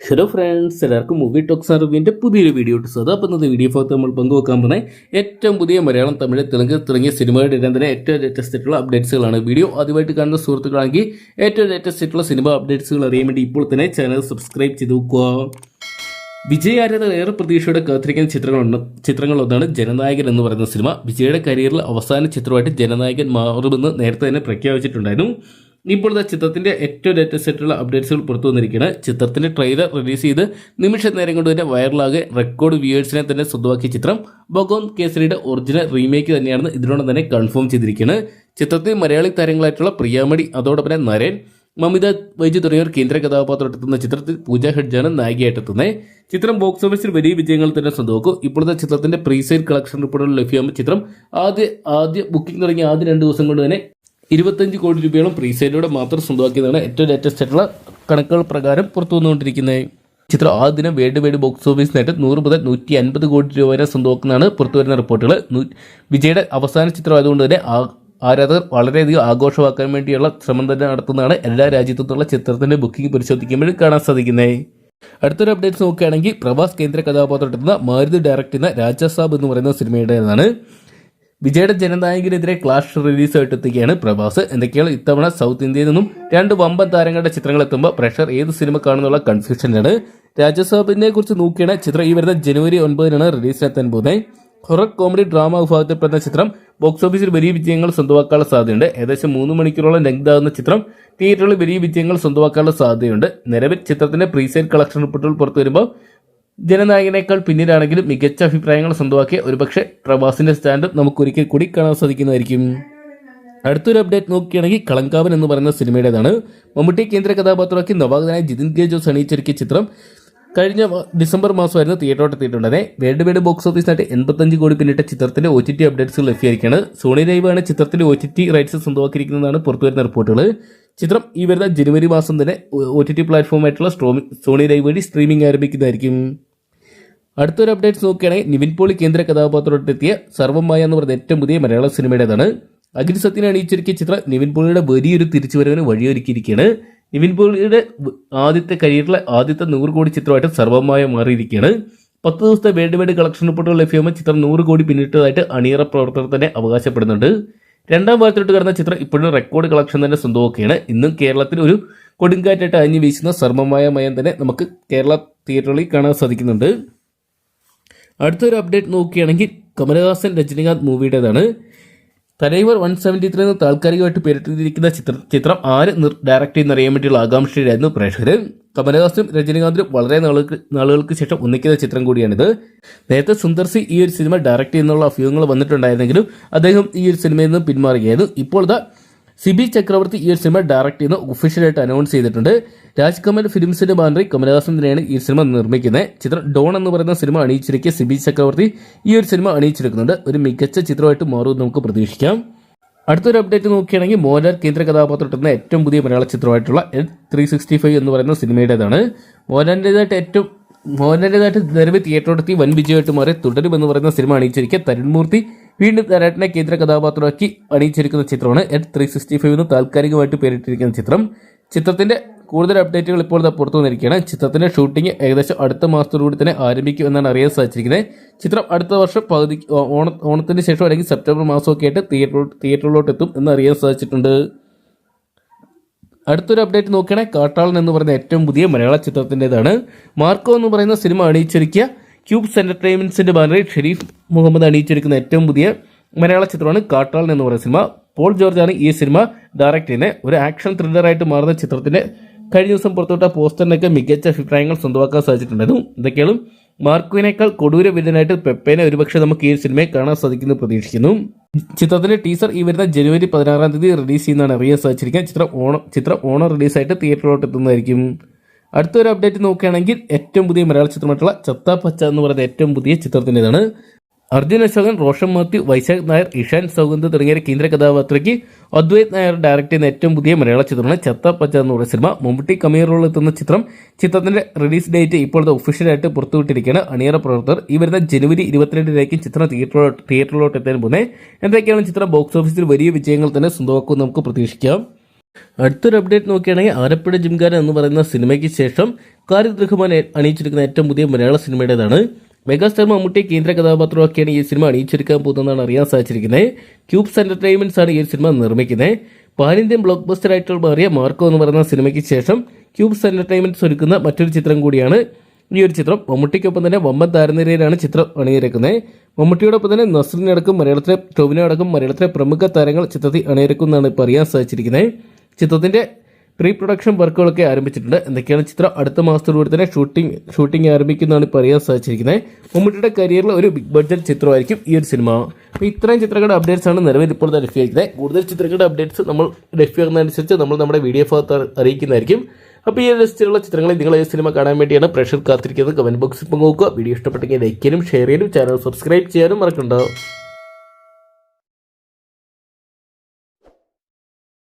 Hello friends എല്ലാവർക്കും movie talks അറിവിന്റെ പുതിയൊരു വീഡിയോ സ്വാഗതം അപ്പോൾ ഇന്നത്തെ വീഡിയോ ഭാഗത്ത് നമ്മൾ പങ്കുവെക്കാൻ പോകുന്നത് ഏറ്റവും പുതിയ മലയാളം തമിഴ് തെലുങ്ക് തുടങ്ങിയ സിനിമയുടെ ഇടം തന്നെ ഏറ്റവും ലേറ്റസ്റ്റ് ആയിട്ടുള്ള അപ്ഡേറ്റ്സുകളാണ് വീഡിയോ ആദ്യമായിട്ട് കാണുന്ന സുഹൃത്തുക്കളാണെങ്കിൽ ഏറ്റവും ലേറ്റസ്റ്റ് ആയിട്ടുള്ള സിനിമ അപ്ഡേറ്റ്സുകൾ അറിയാൻ വേണ്ടി ഇപ്പോൾ തന്നെ ചാനൽ സബ്സ്ക്രൈബ് ചെയ്ത് നോക്കുക. വിജയാരാധകർ ഏറെ പ്രതീക്ഷയോടെ കാത്തിരിക്കുന്ന ചിത്രങ്ങളുണ്ട്. ചിത്രങ്ങളൊന്നാണ് ജനനായകൻ എന്ന് പറയുന്ന സിനിമ. വിജയുടെ കരിയറിൽ അവസാന ചിത്രമായിട്ട് ജനനായകൻ മാറുമെന്ന് നേരത്തെ തന്നെ പ്രഖ്യാപിച്ചിട്ടുണ്ടായിരുന്നു. ഇപ്പോഴത്തെ ചിത്രത്തിന്റെ ഏറ്റവും ലേറ്റസ്റ്റ് ആയിട്ടുള്ള അപ്ഡേറ്റ്സുകൾ പുറത്തു വന്നിരിക്കുകയാണ്. ചിത്രത്തിന്റെ ട്രെയിലർ റിലീസ് ചെയ്ത് നിമിഷ നേരം കൊണ്ട് തന്നെ വൈറലാകെ റെക്കോർഡ് വ്യൂവേഴ്സിനെ തന്നെ സ്വന്തമാക്കിയ ചിത്രം ഭഗവാൻ കേസരിയുടെ ഒറിജിനൽ റീമേക്ക് തന്നെയാണെന്ന് ഇതിനോട് തന്നെ കൺഫേം ചെയ്തിരിക്കുകയാണ്. ചിത്രത്തിൽ മലയാളി താരങ്ങളായിട്ടുള്ള പ്രിയാമണി അതോടൊപ്പം തന്നെ നരേൻ മമിത വൈജു തുടങ്ങിയവർ കേന്ദ്ര കഥാപാത്രത്തെത്തുന്ന ചിത്രത്തിൽ പൂജ ഹെഡ്ജാണ് നായികയായിട്ടെത്തുന്നത് ചിത്രം ബോക്സ് ഓഫീസിൽ വലിയ വിജയങ്ങൾ തന്നെ സ്വന്തമാക്കും. ഇപ്പോഴത്തെ ചിത്രത്തിന്റെ പ്രീസെയിൽ കളക്ഷൻ റിപ്പോർട്ടുകൾ ലഭ്യമാകുമ്പോൾ ചിത്രം ആദ്യ ആദ്യ ബുക്കിംഗ് തുടങ്ങിയ ആദ്യ രണ്ട് ദിവസം കൊണ്ട് തന്നെ ഇരുപത്തഞ്ച് കോടി രൂപയോളം പ്രീസെയിലൂടെ മാത്രം സ്വന്തമാക്കിയതാണ് ഏറ്റവും ലേറ്റസ്റ്റ് ആയിട്ടുള്ള കണക്കുകൾ പ്രകാരം പുറത്തു വന്നുകൊണ്ടിരിക്കുന്നത്. ചിത്രം ആ ദിനം വേൾഡ് വൈഡ് ബോക്സ് ഓഫീസ് നേട്ട് നൂറ് മുതൽ നൂറ്റി അൻപത് കോടി രൂപ വരെ സ്വന്തമാക്കുന്നതാണ് പുറത്തു വരുന്ന റിപ്പോർട്ടുകൾ വിജയുടെ അവസാന ചിത്രം ആയതുകൊണ്ട് തന്നെ ആരാധകർ വളരെയധികം ആഘോഷമാക്കാൻ വേണ്ടിയുള്ള ശ്രമം തന്നെ നടത്തുന്നതാണ് എല്ലാ രാജ്യത്തുള്ള ചിത്രത്തിന്റെ ബുക്കിംഗ് പരിശോധിക്കുമ്പോൾ കാണാൻ സാധിക്കുന്നത്. അടുത്തൊരു അപ്ഡേറ്റ്സ് നോക്കുകയാണെങ്കിൽ പ്രഭാസ് കേന്ദ്ര കഥാപാത്രം മാരുതി ഡയറക്ട് ചെയ്യുന്ന രാജസാബ് എന്ന് പറയുന്ന സിനിമയുടേതാണ്. വിജയുടെ ജനനായകനെതിരെ ക്ലാഷ് റിലീസായിട്ട് എത്തുകയാണ് പ്രഭാസ്. എന്തൊക്കെയാണ് ഇത്തവണ സൗത്ത് ഇന്ത്യയിൽ നിന്നും രണ്ട് വമ്പൻ താരങ്ങളുടെ ചിത്രങ്ങൾ എത്തുമ്പോൾ പ്രഷർ ഏത് സിനിമ കാണുന്നുള്ള കൺഫ്യൂഷനാണ് രാജസാബിനെ കുറിച്ച് നോക്കിയാണ് ചിത്രം ഈ വരുന്ന ജനുവരി ഒൻപതിനാണ് റിലീസിനെത്താൻ പോകുന്നത്. ഹൊറർ കോമഡി ഡ്രാമ വിഭാഗത്തിൽപ്പെടുന്ന ചിത്രം ബോക്സ് ഓഫീസിൽ വലിയ വിജയങ്ങൾ സ്വന്തമാക്കാനുള്ള സാധ്യതയുണ്ട്. ഏകദേശം മൂന്ന് മണിക്കൂറോളം ലെങ്ത് ആകുന്ന ചിത്രം തിയേറ്ററിൽ വലിയ വിജയങ്ങൾ സ്വന്തമാക്കാനുള്ള സാധ്യതയുണ്ട്. നിലവിൽ ചിത്രത്തിന്റെ പ്രീസെയിൽ കളക്ഷൻ റിപ്പോർട്ടുകൾ പുറത്തു വരുമ്പോൾ ജനനായകനേക്കാൾ പിന്നിലാണെങ്കിലും മികച്ച അഭിപ്രായങ്ങൾ സ്വന്തമാക്കിയ ഒരുപക്ഷെ പ്രവാസിന്റെ സ്റ്റാൻഡപ്പ് നമുക്ക് ഒരിക്കൽ കൂടി കാണാൻ സാധിക്കുന്നതായിരിക്കും. അടുത്തൊരു അപ്ഡേറ്റ് നോക്കുകയാണെങ്കിൽ കളങ്കാവൻ എന്ന് പറയുന്ന സിനിമയുടേതാണ്. മമ്മൂട്ടി കേന്ദ്ര കഥാപാത്രമാക്കി നവാഗതനായ ജിതിൻ കെ ജോസ് അണിയിച്ചൊരുക്കിയ ചിത്രം കഴിഞ്ഞ ഡിസംബർ മാസമായിരുന്നു തിയേറ്ററോട്ട് എത്തിയിട്ടുള്ളത്. വേൾഡ് വൈഡ് ബോക്സ് ഓഫീസിനായിട്ട് എൺപത്തഞ്ച് കോടി പിന്നിട്ട ചിത്രത്തിന്റെ ഒ ടി ടി അപ്ഡേറ്റ്സുകൾ ലഭ്യമായിരിക്കുകയാണ്. സോണി ലൈവാണ് ചിത്രത്തിന്റെ ഒ ടി ടി റൈറ്റ്സ് സ്വന്തമാക്കിയിരിക്കുന്നതാണ് പുറത്തുവരുന്ന റിപ്പോർട്ടുകൾ. ചിത്രം ഈ വരുന്ന ജനുവരി മാസം തന്നെ ഒ ടി ടി പ്ലാറ്റ്ഫോമായിട്ടുള്ള സോണി ലൈവ് വഴി സ്ട്രീമിംഗ് ആരംഭിക്കുന്നതായിരിക്കും. അടുത്തൊരു അപ്ഡേറ്റ്സ് നോക്കുകയാണെങ്കിൽ നിവിൻ പോളി കേന്ദ്ര കഥാപാത്രത്തെത്തിയ സർവമായ എന്ന് പറയുന്ന ഏറ്റവും പുതിയ മലയാള സിനിമയുടേതാണ്. അഖിൽ അണിയിച്ചൊരുക്കിയ ചിത്രം നിവിൻ പോളിയുടെ വലിയൊരു തിരിച്ചുവരവിന് വഴിയൊരുക്കിയിരിക്കുകയാണ്. നിവിൻ പോളിയുടെ ആദ്യത്തെ കരിയറിലെ ആദ്യത്തെ നൂറ് കോടി ചിത്രമായിട്ട് സർവമായ മാറിയിരിക്കുകയാണ്. പത്ത് ദിവസത്തെ വേൾഡ് വൈഡ് കളക്ഷൻ റിപ്പോർട്ടുകൾ ലഭ്യമാകുമ്പോൾ ചിത്രം നൂറ് കോടി പിന്നിട്ടതായിട്ട് അണിയറ പ്രവർത്തകർ തന്നെ അവകാശപ്പെടുന്നുണ്ട്. രണ്ടാം ഭാഗത്തോട്ട് കടന്ന ചിത്രം ഇപ്പോഴും റെക്കോർഡ് കളക്ഷൻ തന്നെ സ്വന്തമാക്കുകയാണ്. ഇന്നും കേരളത്തിൽ ഒരു കൊടുങ്കാറ്റായിട്ട് അഞ്ഞു വീശുന്ന സർമ്മമായ മയം തന്നെ നമുക്ക് കേരള തിയേറ്ററുകളിൽ കാണാൻ സാധിക്കുന്നുണ്ട്. അടുത്തൊരു അപ്ഡേറ്റ് നോക്കുകയാണെങ്കിൽ കമലഹാസൻ രജനികാന്ത് മൂവിയുടേതാണ്. തലൈവർ വൺ സെവന്റി ത്രീ എന്ന് താൽക്കാലികമായിട്ട് പേരിട്ടിരിക്കുന്ന ചിത്ര ചിത്രം ആര് ഡയറക്റ്റ് ചെയ്യുന്ന അറിയാൻ വേണ്ടിയുള്ള ആകാംക്ഷയിലായിരുന്നു പ്രേക്ഷകർ കമലഹാസനും രജനീകാന്തും വളരെ നാളുകൾക്ക് നാളുകൾക്ക് ശേഷം ഒന്നിക്കുന്ന ചിത്രം കൂടിയാണിത്. നേരത്തെ സുന്ദർ സി ഈ ഒരു സിനിമ ഡയറക്റ്റ് ചെയ്യുന്നുള്ള അഭ്യൂഹങ്ങൾ വന്നിട്ടുണ്ടായിരുന്നെങ്കിലും അദ്ദേഹം ഈ ഒരു സിനിമയിൽ നിന്ന് പിന്മാറുകയായിരുന്നു. ഇപ്പോൾ സിബി ചക്രവർത്തി ഈ ഒരു സിനിമ ഡയറക്റ്റ് ചെയ്യുന്ന ഒഫീഷ്യലായിട്ട് അനൗൺസ് ചെയ്തിട്ടുണ്ട്. രാജ് കമൽ ഫിലിംസിന്റെ ബാനറി കമലഹാസൻ തന്നെയാണ് ഈ സിനിമ നിർമ്മിക്കുന്നത്. ചിത്രം ഡോൺ എന്ന് പറയുന്ന സിനിമ അണിയിച്ചിരിക്കുക സിബി ചക്രവർത്തി ഈ ഒരു സിനിമ അണിയിച്ചിരിക്കുന്നുണ്ട് ഒരു മികച്ച ചിത്രമായിട്ട് മാറുമെന്ന് നമുക്ക് പ്രതീക്ഷിക്കാം. അടുത്തൊരു അപ്ഡേറ്റ് നോക്കുകയാണെങ്കിൽ മോഹൻലാൽ കേന്ദ്ര കഥാപാത്രം എത്തുന്ന ഏറ്റവും പുതിയ മലയാള ചിത്രമായിട്ടുള്ള എൽ ത്രീ സിക്സ്റ്റി ഫൈവ് എന്ന് പറയുന്ന സിനിമയുടേതാണ്. മോഹൻലാലിന്റെതായിട്ട് ഏറ്റവും മോഹൻലാലിന്റെതായിട്ട് നിരവധി തിയേറ്ററോടത്തി വൻ വിജയമായിട്ട് മാറി തുടരുമെന്ന് പറയുന്ന സിനിമ അണിയിച്ചിരിക്കുക തരുൺമൂർത്തി. വീണ്ടും തരാട്ടിനെ കേന്ദ്ര കഥാപാത്രമാക്കി അണിയിച്ചിരിക്കുന്ന ചിത്രമാണ് എൽ ത്രീ സിക്സ്റ്റി ഫൈവ് എന്ന് താൽക്കാലികമായിട്ട് പേരിട്ടിരിക്കുന്ന ചിത്രം. ചിത്രത്തിന്റെ കൂടുതൽ അപ്ഡേറ്റുകൾ ഇപ്പോൾ പുറത്തു വന്നിരിക്കുകയാണ്. ചിത്രത്തിന്റെ ഷൂട്ടിംഗ് ഏകദേശം അടുത്ത മാസത്തോടുകൂടി തന്നെ ആരംഭിക്കും എന്നാണ് അറിയാൻ സാധിച്ചിരിക്കുന്നത്. ചിത്രം അടുത്ത വർഷം പകുതി ഓണ ഓണത്തിന് ശേഷം അല്ലെങ്കിൽ സെപ്റ്റംബർ മാസമൊക്കെ ആയിട്ട് തിയേറ്റർ തിയേറ്ററിലോട്ട് എത്തും എന്ന് അറിയാൻ സാധിച്ചിട്ടുണ്ട്. അടുത്തൊരു അപ്ഡേറ്റ് നോക്കുകയാണെങ്കിൽ കാട്ടാളൻ എന്ന് പറയുന്ന ഏറ്റവും പുതിയ മലയാള ചിത്രത്തിന്റെതാണ് മാർക്കോ എന്ന് പറയുന്ന സിനിമ അണിയിച്ചൊരുക്കിയ ക്യൂബ്സ് എന്റർടൈൻമെന്റ്സിന്റെ ബാനറിൽ ഷെരീഫ് മുഹമ്മദ് അണിയിച്ചൊരുക്കുന്ന ഏറ്റവും പുതിയ മലയാള ചിത്രമാണ് കാട്ടാളൻ എന്ന് പറയുന്ന സിനിമ. പോൾ ജോർജാണ് ഈ സിനിമ ഡയറക്റ്റ് ചെയ്യുന്നത് ഒരു ആക്ഷൻ ത്രില്ലറായിട്ട് മാറുന്ന ചിത്രത്തിന്റെ കഴിഞ്ഞ ദിവസം പുറത്തുവിട്ട പോസ്റ്ററിനൊക്കെ മികച്ച അഭിപ്രായങ്ങൾ സ്വന്തമാക്കാൻ സാധിച്ചിട്ടുണ്ടായിരുന്നു. ഇതൊക്കെയാണ് മാർക്കുവിനേക്കാൾ കൊടൂര വില്ലനായിട്ട് പെപ്പേനെ ഒരുപക്ഷെ നമുക്ക് ഈ സിനിമയെ കാണാൻ സാധിക്കുന്നു പ്രതീക്ഷിക്കുന്നു. ചിത്രത്തിന്റെ ടീസർ ഈ വരുന്ന ജനുവരി പതിനാറാം തീയതി റിലീസ് ചെയ്യുന്നതാണ് അറിയാൻ സാധിച്ചിരിക്കുന്നത്. ചിത്രം ഓണം ചിത്രം ഓണം റിലീസായിട്ട് തിയേറ്ററിലോട്ട് എത്തുന്നതായിരിക്കും. അടുത്തൊരു അപ്ഡേറ്റ് നോക്കുകയാണെങ്കിൽ ഏറ്റവും പുതിയ മലയാള ചിത്രമായിട്ടുള്ള ചത്ത പച്ച എന്ന് പറയുന്ന ഏറ്റവും പുതിയ ചിത്രത്തിന്റെതാണ്. അർജുൻ അശോകൻ റോഷൻ മാത്യു വൈശാഖ് നായർ ഇഷാൻ സൗകന്ദ് തുടങ്ങിയ കേന്ദ്ര കഥാപാത്രയ്ക്ക് അദ്വൈത് നായർ ഡയറക്ട് ചെയ്യുന്ന ഏറ്റവും പുതിയ മലയാള ചിത്രമാണ് ചത്ത പച്ച എന്ന് പറയുന്ന സിനിമ. മമ്മൂട്ടി കമീർ റോൾ എത്തുന്ന ചിത്രം. ചിത്രത്തിന്റെ റിലീസ് ഡേറ്റ് ഇപ്പോഴത്തെ ഒഫീഷ്യലായിട്ട് പുറത്തുവിട്ടിരിക്കുകയാണ് അണിയറ പ്രവർത്തകർ. ഈ വരുന്ന ജനുവരി ഇരുപത്തിരണ്ടിലേക്ക് ചിത്രം തിയേറ്ററിലോട്ട് തിയേറ്ററിലോട്ട് എത്താൻ പോകുന്നത്. എന്തൊക്കെയാണ് ചിത്രം? ബോക്സ് ഓഫീസിൽ വലിയ വിജയങ്ങൾ തന്നെ സ്വന്തമാക്കുമെന്ന് നമുക്ക് പ്രതീക്ഷിക്കാം. അടുത്തൊരു അപ്ഡേറ്റ് നോക്കുകയാണെങ്കിൽ ആലപ്പുഴ ജിംഖാന എന്ന് പറയുന്ന സിനിമയ്ക്ക് ശേഷം കാരിദ് റഹ്മാൻ അണിയിച്ചിരിക്കുന്ന ഏറ്റവും പുതിയ മലയാള സിനിമയുടേതാണ് മെഗാസ്റ്റാർ മമ്മൂട്ടി കേന്ദ്ര കഥാപാത്രമാക്കിയാണ് ഈ സിനിമ അണിയിച്ചെടുക്കാൻ പോകുന്നതെന്നാണ് അറിയാൻ സാധിച്ചിരിക്കുന്നത്. ക്യൂബ്സ് എന്റർടൈൻമെന്റ്സ് ആണ് ഈ സിനിമ നിർമ്മിക്കുന്നത്. പാലിന്ത്യൻ ബ്ലോക്ക് ബസ്റ്റർ ആയിട്ടുള്ള മാറിയ മാർക്കോ എന്ന് പറയുന്ന സിനിമയ്ക്ക് ശേഷം ക്യൂബ്സ് എന്റർടൈൻമെന്റ്സ് ഒരുക്കുന്ന മറ്റൊരു ചിത്രം കൂടിയാണ് ഈ ഒരു ചിത്രം. മമ്മൂട്ടിക്കൊപ്പം തന്നെ വമ്പൻ താരനിരയിലാണ് ചിത്രം അണിയിരക്കുന്നത് മമ്മൂട്ടിയോടൊപ്പം തന്നെ നസ്രിനടക്കം മലയാളത്തിലെ ടൊവിനോ മലയാളത്തിലെ പ്രമുഖ താരങ്ങൾ ചിത്രത്തിൽ അണിയിരക്കുന്നതാണ് ഇപ്പോൾ അറിയാൻ സാധിച്ചിരിക്കുന്നത്. ചിത്രത്തിന്റെ പ്രീ പ്രൊഡക്ഷൻ വർക്കുകളൊക്കെ ആരംഭിച്ചിട്ടുണ്ട്. എന്തൊക്കെയാണ് ചിത്രം? അടുത്ത മാസത്തോടുകൂടി തന്നെ ഷൂട്ടിംഗ് ഷൂട്ടിംഗ് ആരംഭിക്കുന്നതാണ് ഇപ്പോൾ അറിയാൻ സാധിച്ചിരിക്കുന്നത്. മമ്മൂട്ടിയുടെ കരിയറിലെ ഒരു ബിഗ് ബഡ്ജറ്റ് ചിത്രമായിരിക്കും ഈ ഒരു സിനിമ. അപ്പോൾ ഇത്രയും ചിത്രങ്ങളുടെ അപ്ഡേറ്റ്സ് ആണ് നിലവിൽ ഇപ്പോൾ ലഭ്യമായിരിക്കുന്നത്. കൂടുതൽ ചിത്രങ്ങളുടെ അപ്ഡേറ്റ്സ് നമ്മൾ ലഭ്യമാകുന്നതനുസരിച്ച് നമ്മൾ നമ്മുടെ വീഡിയോ ഭാഗത്ത് അറിയിക്കുന്നതായിരിക്കും. അപ്പോൾ ഈ ലിസ്റ്റിലുള്ള ചിത്രങ്ങളിൽ നിങ്ങൾ ഈ സിനിമ കാണാൻ വേണ്ടിയാണ് പ്രഷർ കാത്തിരിക്കുന്നത്. കമന്റ് ബോക്സിൽ പങ്കുവെക്കുക. വീഡിയോ ഇഷ്ടപ്പെട്ടെങ്കിൽ ലൈക്ക് ചെയ്യാനും ഷെയർ ചെയ്യാനും ചാനൽ സബ്സ്ക്രൈബ് ചെയ്യാനും മറക്കണ്ട.